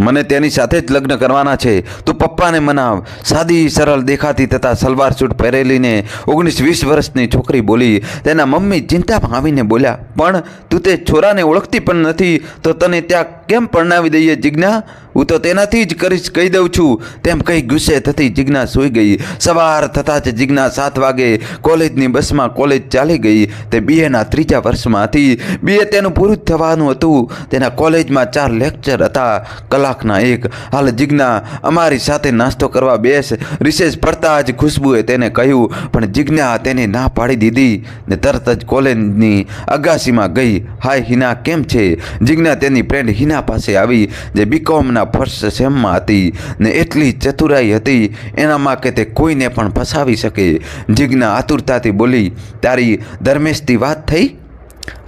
મને તેની સાથે જ લગ્ન કરવાના છે. તું પપ્પાને મનાવ. સાદી, સરળ, દેખાતી તથા સલવાર સૂટ પહેરેલીને ઓગણીસ વીસ વર્ષની છોકરી બોલી, તેના મમ્મી ચિંતામાં આવીને બોલ્યા, પણ તું તે છોરાને ઓળખતી પણ નથી, તો તને ત્યાં કેમ પરણાવી દઈએ જિજ્ઞા? હું તો તેનાથી જ કરીશ કહી દઉં છું. તેમ કહી ગુસ્સે થતી જિજ્ઞા સૂઈ ગઈ. સવાર થતાં જ જિજ્ઞા સાત વાગે કોલેજની બસમાં કોલેજ ચાલી ગઈ. તે બીએના ત્રીજા વર્ષમાં હતી. બીએ તેનું પૂરું થવાનું હતું. તેના કોલેજમાં ચાર લેક્ચર હતા. કલાકના એક. હાલ જિજ્ઞા અમારી સાથે નાસ્તો કરવા બેસ. રિસેસ પડતા જ ખુશ્બુએ તેને કહ્યું, પણ જિજ્ઞા તેને ના પાડી દીધી. ને તરત જ કોલેજની અગાસીમાં ગઈ. હાય હિના, કેમ છે? જિજ્ઞા તેની ફ્રેન્ડ હિના પાસે આવી, જે બીકોમના ફર્સ્ટ સેમમાં હતી ને એટલી ચતુરાઈ હતી, એનામાં કે તે કોઈને પણ ફસાવી શકે. જિજ્ઞા આતુરતાથી બોલી, તારી ધર્મેશથી વાત થઈ?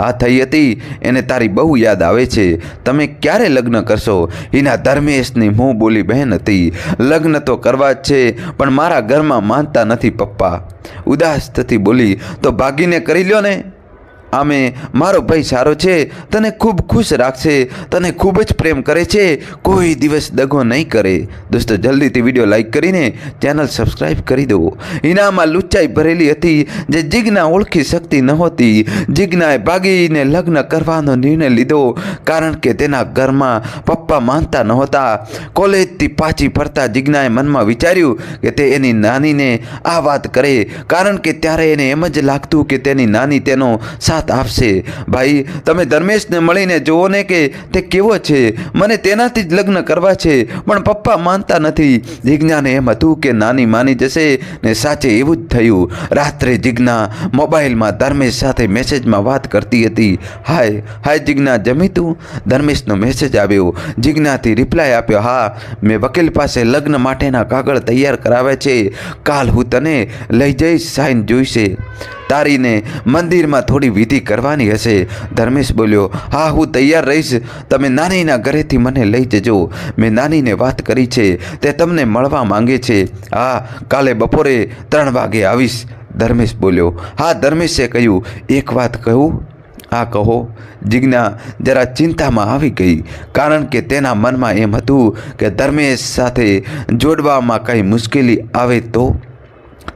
આ થઈ હતી એને તારી બહુ યાદ આવે છે. તમે ક્યારે લગ્ન કરશો? એના ધર્મેશની મોં બોલી બહેન હતી, લગ્ન તો કરવા જ છે, પણ મારા ઘરમાં માનતા નથી પપ્પા. ઉદાસ થતી બોલી, તો ભાગીને કરી લ્યો ને. આમે, મારો ભાઈ સારો છે, તને ખૂબ ખુશ રાખશે, તને ખૂબ જ પ્રેમ કરે છે, કોઈ દિવસ દગો નહીં કરે. દોસ્તો, જલ્દીથી વીડિયો લાઇક કરીને ચેનલ સબસ્ક્રાઈબ કરી દો. ઇનામાં લુચ્ચાઈ ભરેલી હતી, જે જિજ્ઞા ઓળખી શકતી નહોતી જિજ્ઞાએ ભાગીને લગ્ન કરવાનો નિર્ણય લીધો, કારણ કે તેના ઘરમાં પપ્પા માનતા નહોતા. કોલેજથી પાછી ફરતા જિજ્ઞાએ મનમાં વિચાર્યું કે તે એની નાનીને આ વાત કરે, કારણ કે ત્યારે એને એમ જ લાગતું કે તેની નાની તેનો સાથ આપશે. ભાઈ, તમે ધર્મેશને મળીને જુઓ ને કે તે કેવો છે. મને તેનાથી જ લગ્ન કરવા છે, પણ પપ્પા માનતા નથી. જિજ્ઞાને એમ હતું કે નાની માની જશે ને સાચે એવું જ થયું. રાત્રે જિજ્ઞા મોબાઈલમાં ધર્મેશ સાથે મેસેજમાં વાત કરતી હતી. હાય હાય જિજ્ઞા, જમી તું? ધર્મેશનો મેસેજ આવ્યો. જિજ્ઞાથી રિપ્લાય આપ્યો, હા, મેં વકીલ પાસે લગ્ન માટેના કાગળ તૈયાર કરાવે છે. કાલ હું તને લઈ જઈશ સાઈન જોઈશે. તારીને મંદિરમાં થોડી વિધિ કરવાની હશે. ધર્મેશ બોલ્યો, હા, હું તૈયાર રહીશ. તમે નાનીના ઘરેથી મને લઈ જજો. મેં નાનીને વાત કરી છે. તે તમને મળવા માંગે છે. હા, કાલે બપોરે ત્રણ વાગે આવીશ. ધર્મેશ બોલ્યો, હા, ધર્મેશે કહ્યું, એક વાત કહું? હા, કહો. જિજ્ઞા જરા ચિંતામાં આવી ગઈ, કારણ કે તેના મનમાં એમ હતું કે ધર્મેશ સાથે જોડવામાં કંઈ મુશ્કેલી આવે તો?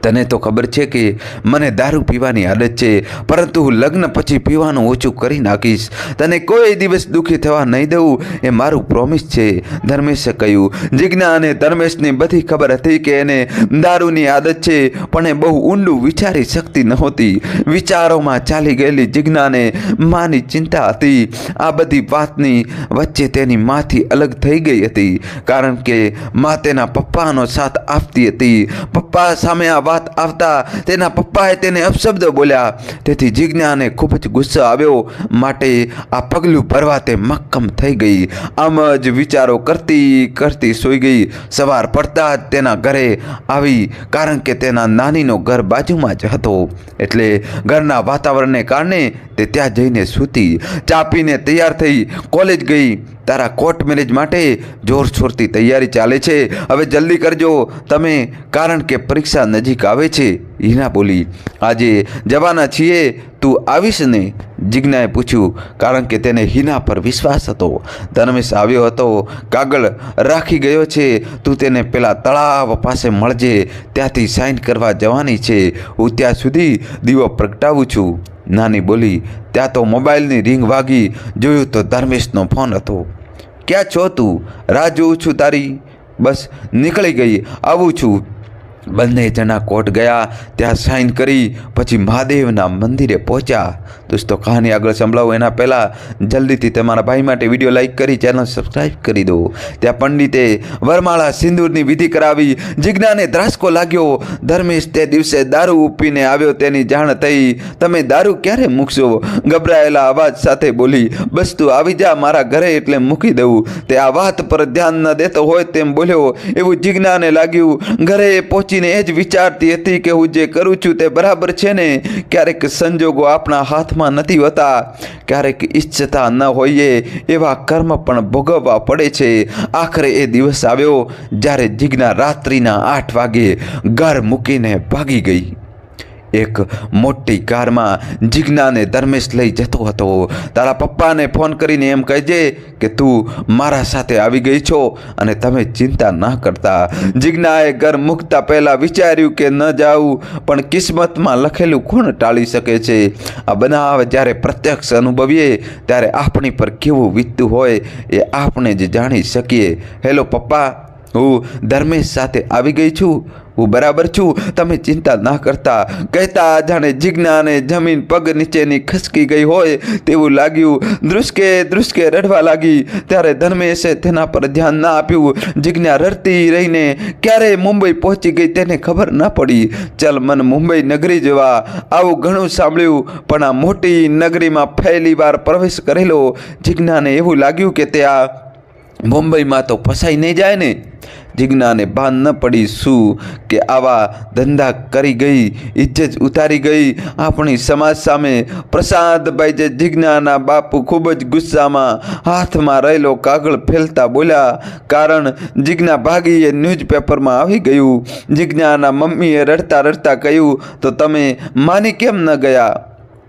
તને તો ખબર છે કે મને દારૂ પીવાની આદત છે, પરંતુ હું લગ્ન પછી પીવાનું ઓછું કરી નાખીશ. તને કોઈ દિવસ દુઃખી થવા નહીં દઉં, એ મારું પ્રોમિસ છે, ધર્મેશે કહ્યું. જિજ્ઞા અને ધર્મેશની બધી ખબર હતી કે એને દારૂની આદત છે, પણ એ બહુ ઊંડું વિચારી શકતી નહોતી. વિચારોમાં ચાલી ગયેલી જિજ્ઞાને માની ચિંતા હતી. આ બધી વાતની વચ્ચે તેની માથી અલગ થઈ ગઈ હતી, કારણ કે મા તેના પપ્પાનો સાથ આપતી હતી. પપ્પા સામે આ વાત આવતા તેના પપ્પાએ તેને અપશબ્દ બોલ્યા. તેથી જિજ્ઞાને ખૂબ જ ગુસ્સો આવ્યો. માટે આ પગલું ભરવા તે મક્કમ થઈ ગઈ. આમ જ વિચારો કરતી કરતી સૂઈ ગઈ. સવાર પડતા જ તેના ઘરે આવી, કારણ કે તેના નાનીનો ઘર બાજુમાં જ હતો. એટલે ઘરના વાતાવરણને કારણે તે ત્યાં જઈને સૂતી. ચા પીને તૈયાર થઈ કોલેજ ગઈ. તારા કોર્ટ મેરેજ માટે જોરશોરથી તૈયારી ચાલે છે. હવે જલ્દી કરજો. તમે, કારણ કે પરીક્ષા નજીક આવે છે, હિના બોલી, આજે જવાના છીએ, તું આવીશ ને? જિજ્ઞાએ પૂછ્યું, કારણ કે તેને હિના પર વિશ્વાસ હતો. ધર્મેશ આવ્યો હતો, કાગળ રાખી ગયો છે, તું તેને પેલા તળાવ પાસે મળજે, ત્યાંથી સાઇન કરવા જવાની છે. હું ત્યાં સુધી દીવો પ્રગટાવું છું. નાની બોલી, ત્યાં તો મોબાઈલની રિંગ વાગી, જોયું તો ધર્મેશનો ફોન હતો. ક્યાં છો તું? રાહ જોઉં છું તારી. બસ નીકળી ગઈ. આવું છું. બંને જણા કોર્ટ ગયા. ત્યાં સાઇન કરી. પછી મહાદેવના મંદિરે પહોંચ્યા. દોસ્તો કહાની આગળ સંભળાવું. એના પહેલાં જલ્દીથી તમારા ભાઈ માટે વીડિયો લાઇક કરી, ચેનલ સબસ્ક્રાઈબ કરી દો. ત્યાં પંડિતે વરમાળા સિંદૂરની વિધિ કરાવી, જિજ્ઞાને ધ્રાસકો લાગ્યો. ધર્મેશ તે દિવસે દારૂ ઉપીને આવ્યો, તેની જાણ થઈ. તમે દારૂ ક્યારે મૂકશો? ગભરાયેલા અવાજ સાથે બોલી, બસ તું આવી જા મારા ઘરે એટલે મૂકી દઉં. તે આ વાત પર ધ્યાન ન દેતો હોય તેમ બોલ્યો. એવું જિજ્ઞાને લાગ્યું, ઘરે પહોંચીને એ જ વિચારતી હતી કે હું જે કરું છું તે બરાબર છે ને? ક્યારેક સંજોગો આપણા હાથમાં નથી હોતા. ક્યારેક ઈચ્છતા ન હોઈએ, એવા કર્મ પણ ભોગવવા પડે છે. આખરે એ દિવસ આવ્યો જ્યારે જિજ્ઞા રાત્રિના આઠ વાગે ઘર મૂકીને ભાગી ગઈ. એક મોટી કારમાં જિજ્ઞાને ધર્મેશ લઈ જતો હતો. તારા પપ્પાને ફોન કરીને એમ કહેજે કે તું મારા સાથે આવી ગઈ છો અને તમે ચિંતા ના કરતા. જિજ્ઞાએ ઘર મૂકતા પહેલાં વિચાર્યું કે ન જાવું પણ કિસ્મતમાં લખેલું કોણ ટાળી શકે છે. આ બનાવ જ્યારે પ્રત્યક્ષ અનુભવીએ, ત્યારે આપણી પર કેવું વીતતું હોય એ આપણે જ જાણી શકીએ. હેલો પપ્પા, હું ધર્મેશ સાથે આવી ગઈ છું. હું બરાબર છું. તમે ચિંતા ના કરતા. કહેતા જાણે જિજ્ઞાને જમીન પગ નીચેની ખસકી ગઈ હોય તેવું લાગ્યું. ધ્રુસકે ધ્રુસકે રડવા લાગી. ત્યારે ધર્મેશે તેના પર ધ્યાન ના આપ્યું. જિજ્ઞા રડતી રહીને ક્યારે મુંબઈ પહોંચી ગઈ તેને ખબર ના પડી. ચલ મન મુંબઈ નગરી જવા. આવું ઘણું સાંભળ્યું, પણ આ મોટી નગરીમાં પહેલી વાર પ્રવેશ કરેલો. જિજ્ઞાને એવું લાગ્યું કે તે આ મુંબઈમાં તો ફસાઈ નહીં જાય ને. જિજ્ઞાને ભાન ન પડી શું કે આવા ધંધા કરી ગઈ, ઇજ્જત ઉતારી ગઈ. આપણી સમાજ સામે પ્રસાદભાઈ જે જિજ્ઞાના બાપુ ખૂબ જ ગુસ્સામાં હાથમાં રહેલો કાગળ ફેલતા બોલ્યા, કારણ જિજ્ઞા ભાગીએ ન્યૂઝપેપરમાં આવી ગયું. જિજ્ઞાના મમ્મીએ રડતા રડતા કહ્યું, તો તમે માની કેમ ન ગયા?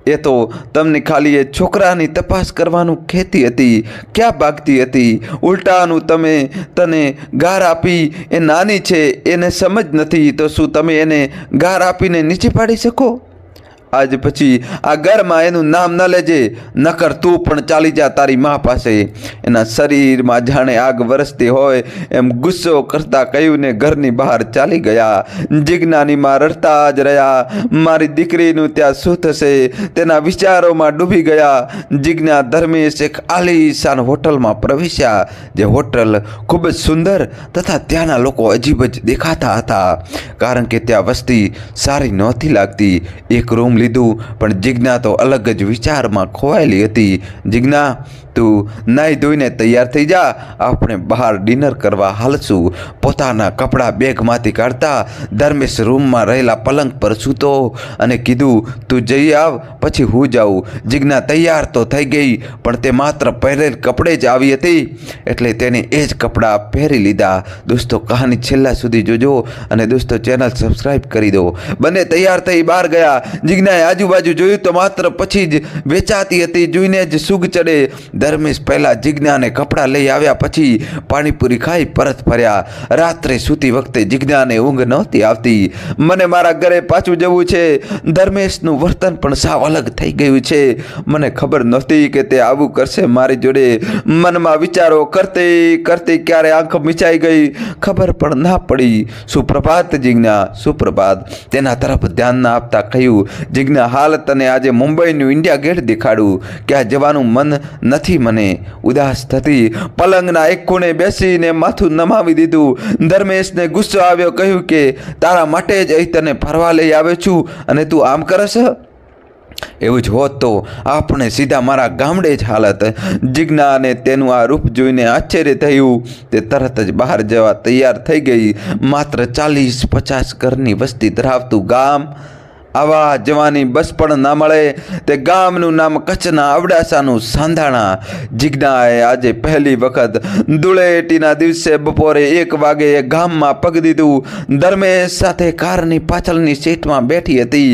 એ તો તમને ખાલી એ છોકરાની તપાસ કરવાનું કહેતી હતી, ક્યાં ભાગતી હતી? ઉલટાનું તમે, તને ગાર આપી, એ નાની છે, એને સમજ નથી, તો શું તમે એને ગાર આપીને નીચે પાડી શકો? આજ પછી આ ઘરમાં એનું નામ ન લેજે, નકર તું પણ ચાલી જા તારી મા પાસે. એના શરીરમાં જાણે આગ વરસતી હોય એમ ગુસ્સો કરતા કહ્યું ને ઘરની બહાર ચાલી ગયા. જિજ્ઞાની માં રડતા જ રહ્યા. મારી દીકરીનું ત્યાં શું થશે? તેના વિચારોમાં ડૂબી ગયા. જિજ્ઞા ધર્મેશ એક આલીશાન હોટલમાં પ્રવેશ્યા. જે હોટલ ખૂબ જ સુંદર તથા ત્યાંના લોકો અજીબ જ દેખાતા હતા. કારણ કે ત્યાં વસ્તી સારી નહોતી લાગતી. એક રૂમ લીધું, પણ જિજ્ઞા તો અલગ જ વિચારમાં ખોવાયેલી હતી. જિજ્ઞા, તું નાહી ધોઈને તૈયાર થઈ જા, આપણે બહાર ડિનર કરવા હાલશું. પોતાના કપડાં બેગમાંથી કાઢતા ધર્મેશ રૂમમાં રહેલા પલંગ પર સૂતો અને કીધું, તું જઈ આવ, પછી હું જાઉં. જિજ્ઞા તૈયાર તો થઈ ગઈ, પણ તે માત્ર પહેરેલ કપડે જ આવી હતી. એટલે તેને એ જ કપડાં પહેરી લીધા. દોસ્તો, કહાની છેલ્લા સુધી જોજો અને દોસ્તો, ચેનલ સબસ્ક્રાઈબ કરી દો. બંને, તૈયાર થઈ બહાર ગયા. જિજ્ઞાએ આજુબાજુ જોયું તો માત્ર પછી જ વેચાતી હતી. જોઈને જ સુગ ચડે. ધર્મેશ પહેલાં જિજ્ઞાને કપડાં લઈ આવ્યા પછી પાણીપુરી ખાઈ પરત ફર્યા. રાત્રે સૂતી વખતે જિજ્ઞાને ઊંઘ નહોતી આવતી. મને મારા ઘરે પાછું જવું છે. ધર્મેશનું વર્તન પણ સાવ અલગ થઈ ગયું છે. મને ખબર નહોતી કે તે આવું કરશે મારી જોડે. મનમાં વિચારો કરતી કરતી ક્યારે આંખ મિચાઈ ગઈ. ખબર પણ ના પડી. સુપ્રભાત જિજ્ઞા, સુપ્રભાત. તેના તરફ ધ્યાન ના આપતા કહ્યું જિજ્ઞા હાલ તને આજે મુંબઈનું ઇન્ડિયા ગેટ દેખાડું. ક્યાં જવાનું મન નથી મને. ઉદાસ થતી પલંગના એક ખૂણે બેસીને માથું નમાવી દીધું. ધર્મેશને ગુસ્સો આવ્યો કહ્યું કે, તારા માટે જ અહીં તને ફરવા લઈ આવ્યો છું. અને તું આમ કરશ એવું જ હોત તો આપણે સીધા મારા ગામડે જ હાલત. જિજ્ઞા અને તેનું આ રૂપ જોઈને આશ્ચર્ય થયું. તે તરત જ બહાર જવા તૈયાર થઈ ગઈ. માત્ર ચાલીસ પચાસ ઘરની વસ્તી ધરાવતું ગામ આવા જવાની બસ પણ ના મળે. તે ગામનું નામ કચ્છના અવડાસાનું સાંધાણા. જિજ્ઞાએ આજે પહેલી વખત ધૂળેટીના દિવસે બપોરે એક વાગે એ ગામમાં પગ દીધું. ધર્મેશ સાથે કારની પાછળની સીટમાં બેઠી હતી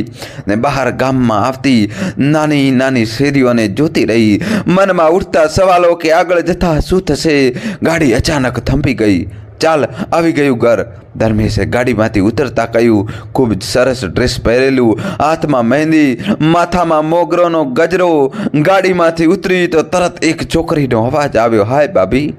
ને બહાર ગામમાં આવતી નાની નાની શેરીઓને જોતી રહી. મનમાં ઉઠતા સવાલો કે આગળ જતા શું થશે? ગાડી અચાનક થંભી ગઈ. ચાલ, આવી ગયું ઘર. ધર્મેશે ગાડીમાંથી ઉતરતા કહ્યું, ખૂબ સરસ ડ્રેસ પહેરેલું, હાથમાં મહેંદી, માથામાં મોગરોનો ગજરો, ગાડીમાંથી ઉતરી તો તરત એક છોકરીનો અવાજ આવ્યો, હાય ભાભી.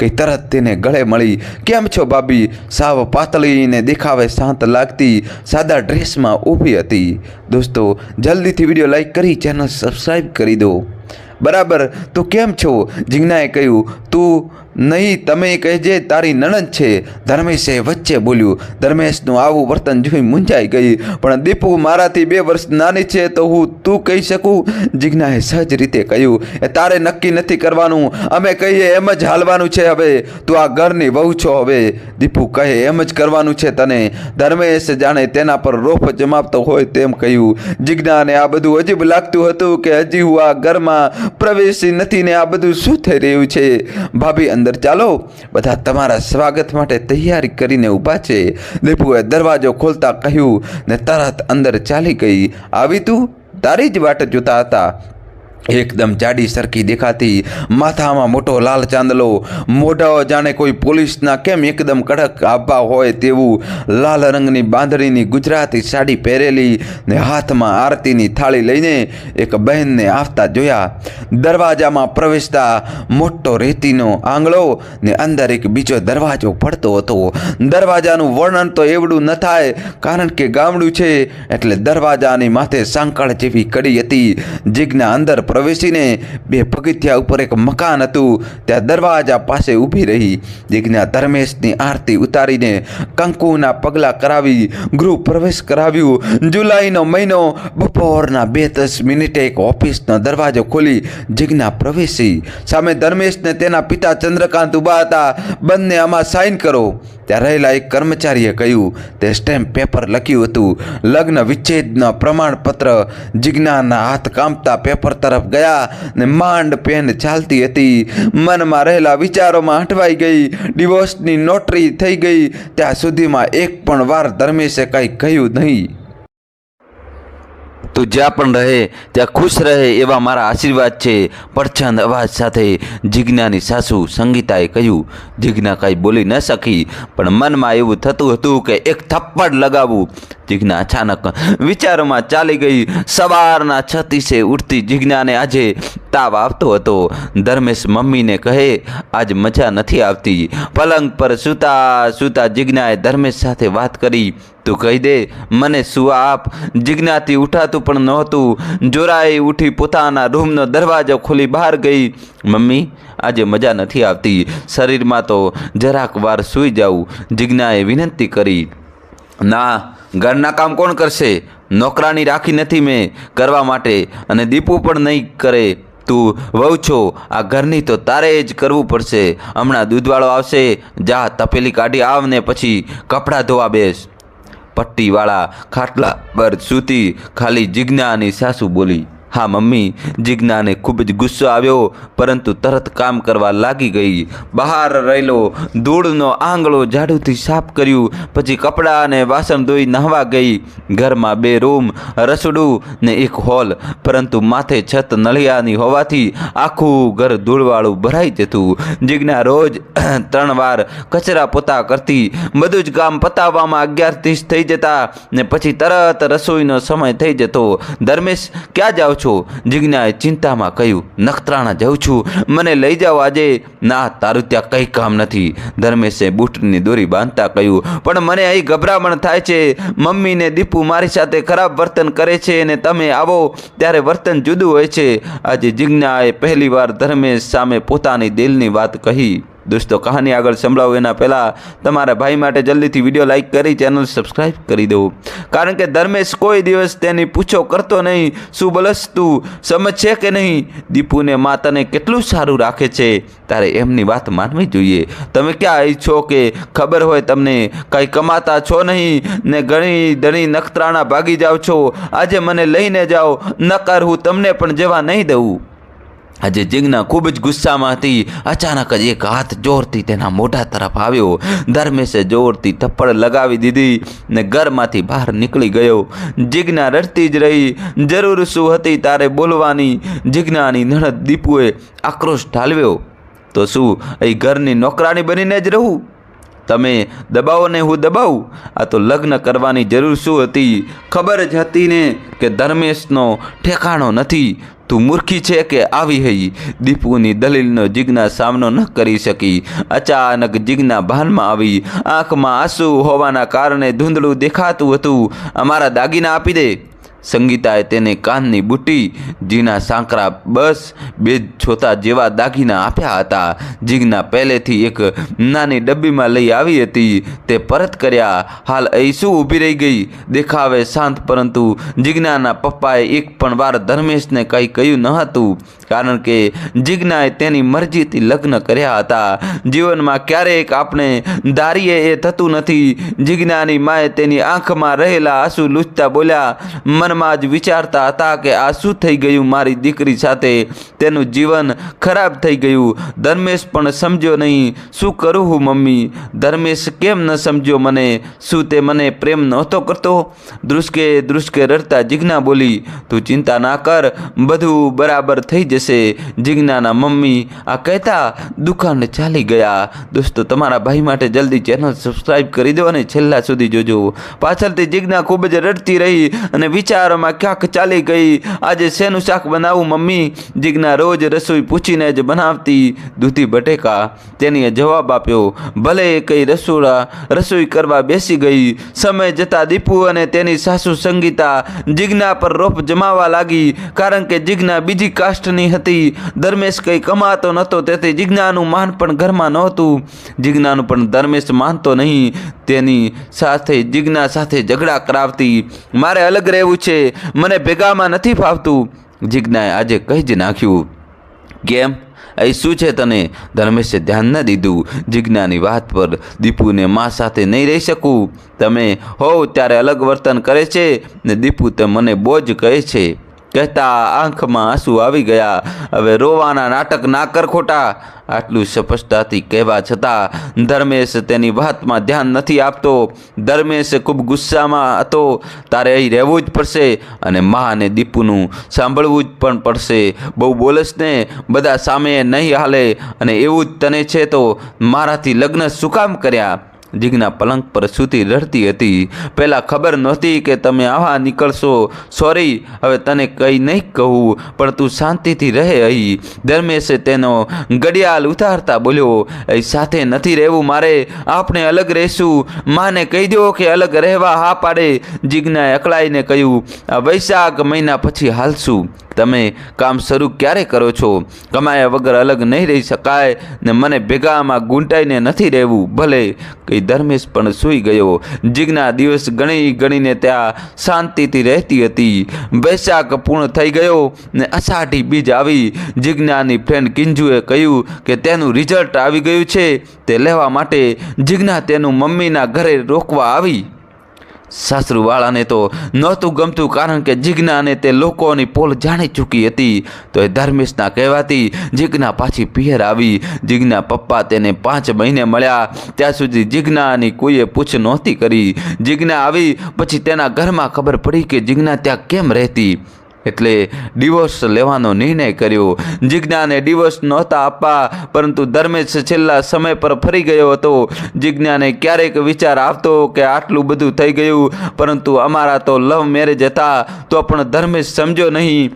કંઈ તરત તેને ગળે મળી, કેમ છો ભાભી? સાવ પાતળીને દેખાવે શાંત લાગતી, સાદા ડ્રેસમાં ઊભી હતી. દોસ્તો, જલ્દીથી વીડિયો લાઈક કરી, ચેનલ સબસ્ક્રાઈબ કરી દો. બરાબર, તું કેમ છો? જીજ્ઞાએ કહ્યું, તું નહીં, તમે કહેજે તારી નણંદ છે. ધર્મેશે વચ્ચે બોલ્યું, ધર્મેશનું આવું વર્તન જોઈ મૂંઝાઈ ગઈ, પણ દીપુ મારાથી બે વર્ષ નાની છે, તો હું તું કહી શકું? જિજ્ઞાએ સહજ રીતે કહ્યું, એ તારે નક્કી નથી કરવાનું, અમે કહીએ એમ જ હાલવાનું છે હવે, તું આ ઘરની વહુ છો હવે. દીપુ કહે, એમ જ કરવાનું છે તને, ધર્મેશ જાણે તેના પર રોફ જમાવતો હોય તેમ કહ્યું. જિજ્ઞાને આ બધું અજીબ લાગતું હતું કે હજી હું આ ઘરમાં પ્રવેશી નથી ને આ બધું શું થઈ રહ્યું છે? ભાભી અંદર ચાલો. બધા તમારા સ્વાગત માટે તૈયારી કરીને ઊભા છે. દીપુએ દરવાજો ખોલતા કહ્યું, ને તરત અંદર ચાલી ગઈ. આવી તું? તારી જ વાટ જોતા હતા. એકદમ જાડી સરખી દેખાતી, માથામાં મોટો લાલ ચાંદલો, મોઢાઓ જાણે કોઈ પોલીસના કેમ એકદમ કડક આભા હોય તેવું, લાલ રંગની બાંધણીની ગુજરાતી સાડી પહેરેલી ને હાથમાં આરતીની થાળી લઈને એક બહેનને આવતા જોયા. દરવાજામાં પ્રવેશતા મોટો રેતીનો આંગળો ને અંદર એક બીજો દરવાજો પડતો હતો. દરવાજાનું વર્ણન તો એવડું ન થાય, કારણ કે ગામડું છે એટલે દરવાજાની માથે સાંકળ જેવી કડી હતી. જીગના અંદર પ્રવેશીને બે પગથિયા ઉપર એક મકાન હતું. ત્યાં દરવાજા પાસે ઊભી રહી. જિજ્ઞા ધર્મેશની આરતી ઉતારીને કંકુના પગલાં કરાવી ગૃહ પ્રવેશ કરાવ્યું. જુલાઈનો મહિનો, બપોરના બે દસ મિનિટે એક ઓફિસનો દરવાજો ખોલી જીજ્ઞા પ્રવેશી. સામે ધર્મેશને તેના પિતા ચંદ્રકાંત ઊભા હતા. બંને આમાં સાઇન કરો. ત્યાં રહેલા એક કર્મચારીએ કહ્યું, તે સ્ટેમ્પ પેપર લખ્યું હતું. લગ્ન વિચ્છેદના પ્રમાણપત્ર જિજ્ઞાના હાથ કામતા પેપર તરફ ગયા ને માંડ પેન ચાલતી હતી. મનમાં રહેલા વિચારોમાં હટવાઈ ગઈ. ડિવોર્સની નોટરી થઈ ગઈ. ત્યાં સુધીમાં એક પણ વાર ધર્મેશે કંઈ કહ્યું નહીં. તું જ્યાં પણ રહે, ત્યાં ખુશ રહે એવા મારા આશીર્વાદ છે. પડછંદ અવાજ સાથે જિજ્ઞાની સાસુ સંગીતાએ કહ્યું, જિજ્ઞા કાંઈ બોલી ન શકી, પણ મનમાં એવું થતું હતું કે એક થપ્પડ લગાવવું જિજ્ઞા અચાનક વિચારોમાં ચાલી ગઈ. સવારના છતીસે ઉઠતી જિજ્ઞાને આજે તાવ આવતો હતો. ધર્મેશ મમ્મીને કહે, આજ મજા નથી આવતી. પલંગ પર સૂતા સૂતા જિજ્ઞાએ ધર્મેશ સાથે વાત કરી. તું કહી દે, મને સુવા આપ? જિજ્ઞાથી ઉઠાતું પણ નહોતું. જોરાએ ઉઠી પોતાના રૂમનો દરવાજો ખોલી બહાર ગઈ. મમ્મી, આજે મજા નથી આવતી. શરીરમાં તો જરાક વાર સૂઈ જાઉં. જિજ્ઞાએ વિનંતી કરી. ના ઘરના કામ કોણ કરશે? નોકરાની રાખી નથી મેં કરવા માટે અને દીપુ પણ નહીં કરે. તું વહુ છો, આ ઘરની તો તારે જ કરવું પડશે. હમણાં દૂધવાળો આવશે. જા, તપેલી કાઢી આવને પછી કપડાં ધોવા બેસ. પટ્ટીવાળા ખાટલા પર સૂતી ખાલી જિજ્ઞાની સાસુ બોલી હા, મમ્મી, જિજ્ઞાને ખૂબ જ ગુસ્સો આવ્યો, પરંતુ તરત કામ કરવા લાગી ગઈ. બહાર રહેલો, ધૂળનો આંગળો ઝાડુથી સાફ કર્યું, પછી કપડાં અને વાસણ ધોઈ નહાવા ગઈ. ઘરમાં બે રૂમ, રસોડું ને એક હોલ, પરંતુ માથે છત નળિયાની હોવાથી આખું ઘર ધૂળવાળું ભરાઈ જતું. જિજ્ઞા રોજ ત્રણ વાર કચરા પોતા કરતી. બધું જ કામ પતાવવામાં અગિયાર ત્રીસ થઈ જતા ને પછી તરત રસોઈનો સમય થઈ જતો. ધર્મેશ, ક્યાં જાઓ છો. જિજ્ઞાએ ચિંતામાં કહ્યું, નખત્રાણા જાઉં છું. મને લઈ જાઓ આજે. ના, તારું ત્યાં કંઈ કામ નથી. ધર્મેશે બૂટની દોરી બાંધતા કહ્યું, પણ મને અહીં ગભરામણ થાય છે. મમ્મીને દીપુ મારી સાથે ખરાબ વર્તન કરે છે અને તમે આવો ત્યારે વર્તન જુદું હોય છે. આજે જિજ્ઞાએ પહેલીવાર ધર્મેશ સામે પોતાની દિલની વાત કહી. દોસ્તો, કહાની આગળ સંભળાવું એના પહેલાં તમારા ભાઈ માટે જલ્દીથી વીડિયો લાઇક કરી, ચેનલ સબસ્ક્રાઈબ કરી દેવું. કારણ કે ધર્મેશ કોઈ દિવસ તેની પૂછો કરતો નહીં, શું બલસ તું સમજશે કે નહીં? દીપુને મા તને કેટલું સારું રાખે છે? તારે એમની વાત માનવી જોઈએ. તમે ક્યાં ઈચ્છો કે ખબર હોય તમને? કંઈ કમાતા છો નહીં? ને ઘણી ધણી નખત્રાણા ભાગી જાઓ છો? આજે મને લઈને જાઓ. નકાર હું તમને પણ જવા નહીં દઉં. આજે જિજ્ઞા ખૂબ જ ગુસ્સામાં હતી અચાનક જ એક હાથ જોરથી તેના મોઢા તરફ આવ્યો. ધર્મેશે જોરથી થપ્પડ લગાવી દીધી ને ઘરમાંથી બહાર નીકળી ગયો. જિજ્ઞા રડતી જ રહી. જરૂર શું હતી તારે બોલવાની? જિજ્ઞાની નણદ દીપુએ આક્રોશ ઠાલવ્યો તો શું, અહીં ઘરની નોકરાણી બનીને જ રહું? તમે દબાવો ને હું દબાવું? આ તો લગ્ન કરવાની જરૂર શું હતી? ખબર જ હતી ને કે ધર્મેશનો ઠેકાણો નથી. તું મૂર્ખી છે કે આવી હઈ? દીપુની દલીલનો જિજ્ઞા સામનો ન કરી શકી. અચાનક જિજ્ઞા ભાનમાં આવી. આંખમાં આંસુ હોવાના કારણે ધૂંધળું દેખાતું હતું. અમારા દાગીના આપી દે. સંગીતાએ તેને કાનની બુટ્ટી જીના સાંકરા બસ બે છોતા જેવા દાગીના આપ્યા હતા. જીગના પહેલેથી એક નાની ડબ્બીમાં લઈ આવી હતી. તે પરત કર્યા. હાલ અહીં શું ઊભી રહી ગઈ? દેખાવે શાંત, પરંતુ જીજ્ઞાના પપ્પાએ એક પણ વાર ધર્મેશને કંઈ કહ્યું ન હતું. કારણ કે જીજ્ઞાએ તેની મરજીથી લગ્ન કર્યા હતા. જીવનમાં ક્યારેક આપણે ધારીએ એ થતું નથી. જિજ્ઞાની માએ તેની આંખમાં રહેલા આંસુ લૂછતા બોલ્યા મનમાં જ વિચારતા હતા કે આ શું થઈ ગયું મારી દીકરી સાથે? તેનું જીવન ખરાબ થઈ ગયું. ધર્મેશ પણ સમજ્યો નહીં, શું કરું હું, મમ્મી? ધર્મેશ કેમ ન સમજ્યો મને? શું તે મને પ્રેમ નહોતો કરતો? ધ્રુસકે ધ્રુસકે રડતા જિજ્ઞા બોલી, તું ચિંતા ના કર, બધું બરાબર થઈ જશે. જિજ્ઞાના મમ્મી આ કહેતા દુકાને ચાલી ગયા. દોસ્તો, તમારા ભાઈ માટે જલ્દી ચેનલ સબસ્ક્રાઈબ કરી દો અને છેલ્લા સુધી જોજો. પાછળથી જિજ્ઞા ખૂબ જ રડતી રહી અને વિચારોમાં ક્યાંક ચાલી ગઈ. આજે શેનું શાક બનાવું, મમ્મી? જિજ્ઞા રોજ રસોઈ પૂછીને જ બનાવતી દૂધી બટેકા. તેણીએ જવાબ આપ્યો, ભલે કઈ રસોડા, રસોઈ કરવા બેસી ગઈ. સમય જતાં દીપુ અને તેની સાસુ સંગીતા જીજ્ઞા પર રોપ જમાવા લાગી. કારણ કે જિજ્ઞા બીજી કાસ્ટની હતી. ધર્મેશ કંઈ કમાતો નહોતો, તેથી જીજ્ઞાનું માન પણ ઘરમાં નહોતું. જીજ્ઞાનું પણ ધર્મેશ માનતો નહીં. તેની સાથે જીજ્ઞા સાથે ઝઘડા કરાવતી. મારે અલગ રહેવું છે. મને ભેગામાં નથી ફાવતું. જિજ્ઞાએ આજે કહી જ નાખ્યું. કેમ? એ શું છે તને? ધર્મેશે ધ્યાન ન દીધું. જિજ્ઞાની વાત પર દીપુને મા સાથે નહીં રહી શકું. તમે હોવ ત્યારે અલગ વર્તન કરે છે ને દીપુ તે મને બોજ કહે છે. કહેતા આંખમાં આંસુ આવી ગયા. હવે રોવાના નાટક ના કર ખોટા. આટલું સ્પષ્ટતાથી કહેવા છતાં ધર્મેશ તેની વાતમાં ધ્યાન નથી આપતો. ધર્મેશ ખૂબ ગુસ્સામાં હતો. તારે અહીં રહેવું જ પડશે અને મા દીપુનું સાંભળવું જ પણ પડશે. બહુ બોલસ ને, બધા સામે નહીં હાલે અને એવું જ તને છે તો મારાથી લગ્ન શું કામ કર્યા? જીજ્ઞા પલંગ પર સૂતી રડતી હતી. પહેલાં ખબર નહોતી કે તમે આવા નીકળશો. સોરી હવે તને કંઈ નહીં કહું, પણ તું શાંતિથી રહે અહીં. ધર્મેશે તેનો ઘડિયાળ ઉતારતા બોલ્યો અહીં સાથે નથી રહેવું મારે. આપણે અલગ રહીશું. માને કહી દો કે અલગ રહેવા હા પાડે. જીજ્ઞાએ અકળાઈને કહ્યું, આ વૈશાખ મહિના પછી હાલશું. તમે કામ શરૂ ક્યારે કરો છો? કમાયા વગર અલગ નહીં રહી શકાય ને મને ભેગામાં ગૂંટાઈને નથી રહેવું. ભલે કંઈ ધર્મેશ પણ સૂઈ ગયો. જીજ્ઞા દિવસ ગણી ગણીને ત્યાં શાંતિથી રહેતી હતી. વૈશાખ પૂર્ણ થઈ ગયો ને અષાઢી બીજ આવી. જીજ્ઞાની ફ્રેન્ડ કિંજુએ કહ્યું કે તેનું રિઝલ્ટ આવી ગયું છે. તે લેવા માટે જીજ્ઞા તેનું મમ્મીના ઘરે રોકવા આવી. સાસરુવાળાને તો નહોતું ગમતું કારણ કે જિજ્ઞાને તે લોકોની પોલ જાણી ચૂકી હતી. તો એ ધર્મેશના કહેવાથી જીજ્ઞા પાછી પિયર આવી. જીજ્ઞા પપ્પા તેને પાંચ મહિને મળ્યા. ત્યાં સુધી જીજ્ઞાની કોઈએ પૂછ નહોતી કરી. જીજ્ઞા આવી, પછી તેના ઘરમાં ખબર પડી કે જીજ્ઞા ત્યાં કેમ રહેતી? એટલે ડિવોર્સ લેવાનો નિર્ણય કર્યો. જિજ્ઞાને ડિવોર્સ નહોતા આપવા, પરંતુ ધર્મેશ છેલ્લા સમય પર ફરી ગયો હતો. જિજ્ઞાને ક્યારેક વિચાર આવતો કે આટલું બધું થઈ ગયું, પરંતુ અમારા તો લવ મેરેજ હતા, તો પણ ધર્મેશ સમજો નહીં.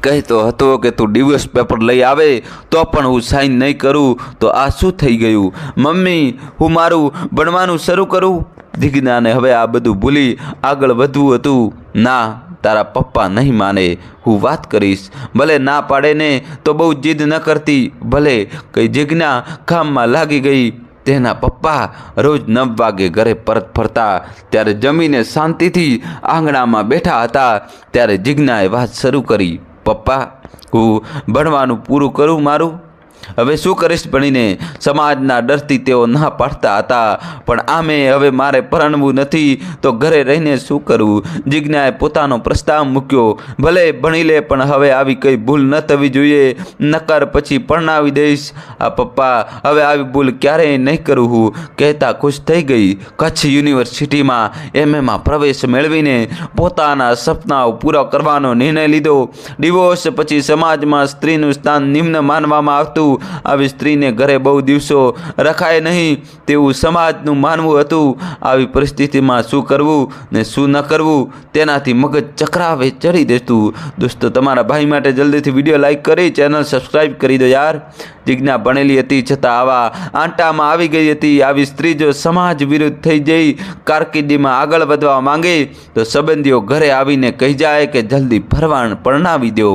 કહેતો હતો કે તું ડિવોર્સ પેપર લઈ આવે, તો પણ હું સાઇન નહીં કરું, તો આ શું થઈ ગયું? મમ્મી, હું મારું ભણવાનું શરૂ કરું? જિજ્ઞાને હવે આ બધું ભૂલી આગળ વધવું હતું. ના તારા પપ્પા નહીં માને. હું વાત કરીશ. ભલે ના પાડે ને, તો બહુ જીદ ન કરતી. ભલે કઈ જિજ્ઞા કામમાં લાગી ગઈ. તેના પપ્પા રોજ નવ વાગે ઘરે પરત ફરતા. ત્યારે જમીને શાંતિથી આંગણામાં બેઠા હતા. ત્યારે જિજ્ઞાએ વાત શરૂ કરી. પપ્પા, હું ભણવાનું પૂરું કરું મારું? હવે શું કરીશ ભણીને? સમાજના ડરથી તેઓ ના પાડતા હતા. પણ આમે હવે મારે પરણવું નથી. તો ઘરે રહીને શું કરવું જિજ્ઞાએ પોતાનો પ્રસ્તાવ મૂક્યો. ભલે ભણી લે, પણ હવે આવી કંઈ ભૂલ ન થવી જોઈએ. નકર પછી પરણાવી દઈશ. આ પપ્પા, હવે આવી ભૂલ ક્યારેય નહીં કરું હું. કહેતા ખુશ થઈ ગઈ. કચ્છ યુનિવર્સિટીમાં એમએમાં પ્રવેશ મેળવીને પોતાના સપનાઓ પૂરા કરવાનો નિર્ણય લીધો. ડિવોર્સ પછી સમાજમાં સ્ત્રીનું સ્થાન નિમ્ન માનવામાં આવતું. આવી સ્ત્રીને ઘરે બહુ દિવસો રખાય નહીં તેવું સમાજનું માનવું હતું. આવી પરિસ્થિતિમાં શું કરવું ને શું ન કરવું તેનાથી મગજ ચક્રાવે, ચડી દેતું. દોસ્તો, તમારા ભાઈ માટે જલ્દીથી વીડિયો લાઈક કરી, ચેનલ સબસ્ક્રાઈબ કરી દો યાર. જિજ્ઞા ભણેલી હતી છતાં આવા આંટામાં આવી ગઈ હતી. આવી સ્ત્રી જો સમાજ વિરુદ્ધ થઈ જઈ, કારકિર્દીમાં આગળ વધવા માંગે, તો સંબંધીઓ ઘરે આવીને કહી જાય કે જલ્દી ભરવાણ પરણાવી દો.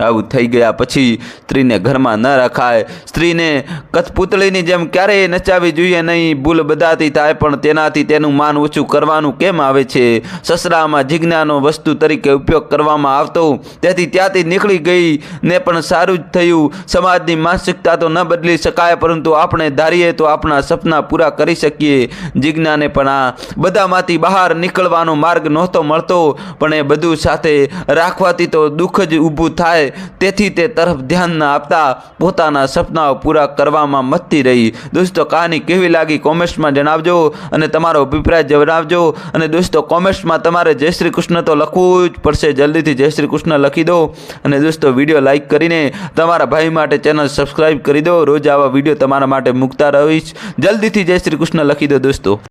આવું થઈ ગયા. પછી સ્ત્રીને ઘરમાં ન રખાય. સ્ત્રીને કથપુતળીની જેમ ક્યારેય નચાવી જોઈએ નહીં. ભૂલ બધાથી થાય, પણ તેનાથી તેનું માન ઓછું કરવાનું કેમ આવે છે? સસરામાં જિજ્ઞાનો વસ્તુ તરીકે ઉપયોગ કરવામાં આવતો. તેથી ત્યાંથી નીકળી ગઈ ને પણ સારું જ થયું. સમાજની માનસિકતા તો ન બદલી શકાય, પરંતુ આપણે ધારીએ તો આપણા સપના પૂરા કરી શકીએ. જિજ્ઞાને પણ આ બધામાંથી બહાર નીકળવાનો માર્ગ નહોતો મળતો. પણ એ બધું સાથે રાખવાથી તો દુઃખ જ ઊભું થાય. તેથી તે તરફ ધ્યાન ન આપતા પોતાના સપનાઓ પૂરા કરવામાં મથતી રહી. દોસ્તો, કહાની કેવી લાગી કોમેન્ટ્સમાં જણાવજો અને તમારો અભિપ્રાય જણાવજો. અને દોસ્તો, કોમેન્ટ્સમાં તમારે જય શ્રી કૃષ્ણ તો લખવું જ પડશે. જલ્દીથી જય શ્રી કૃષ્ણ લખી દો. અને દોસ્તો, વીડિયો લાઇક કરીને તમારા ભાઈ માટે ચેનલ સબસ્ક્રાઈબ કરી દો. રોજ આવા વીડિયો તમારા માટે મૂકતા રહીશ. જલ્દીથી જય શ્રી કૃષ્ણ લખી દો દોસ્તો.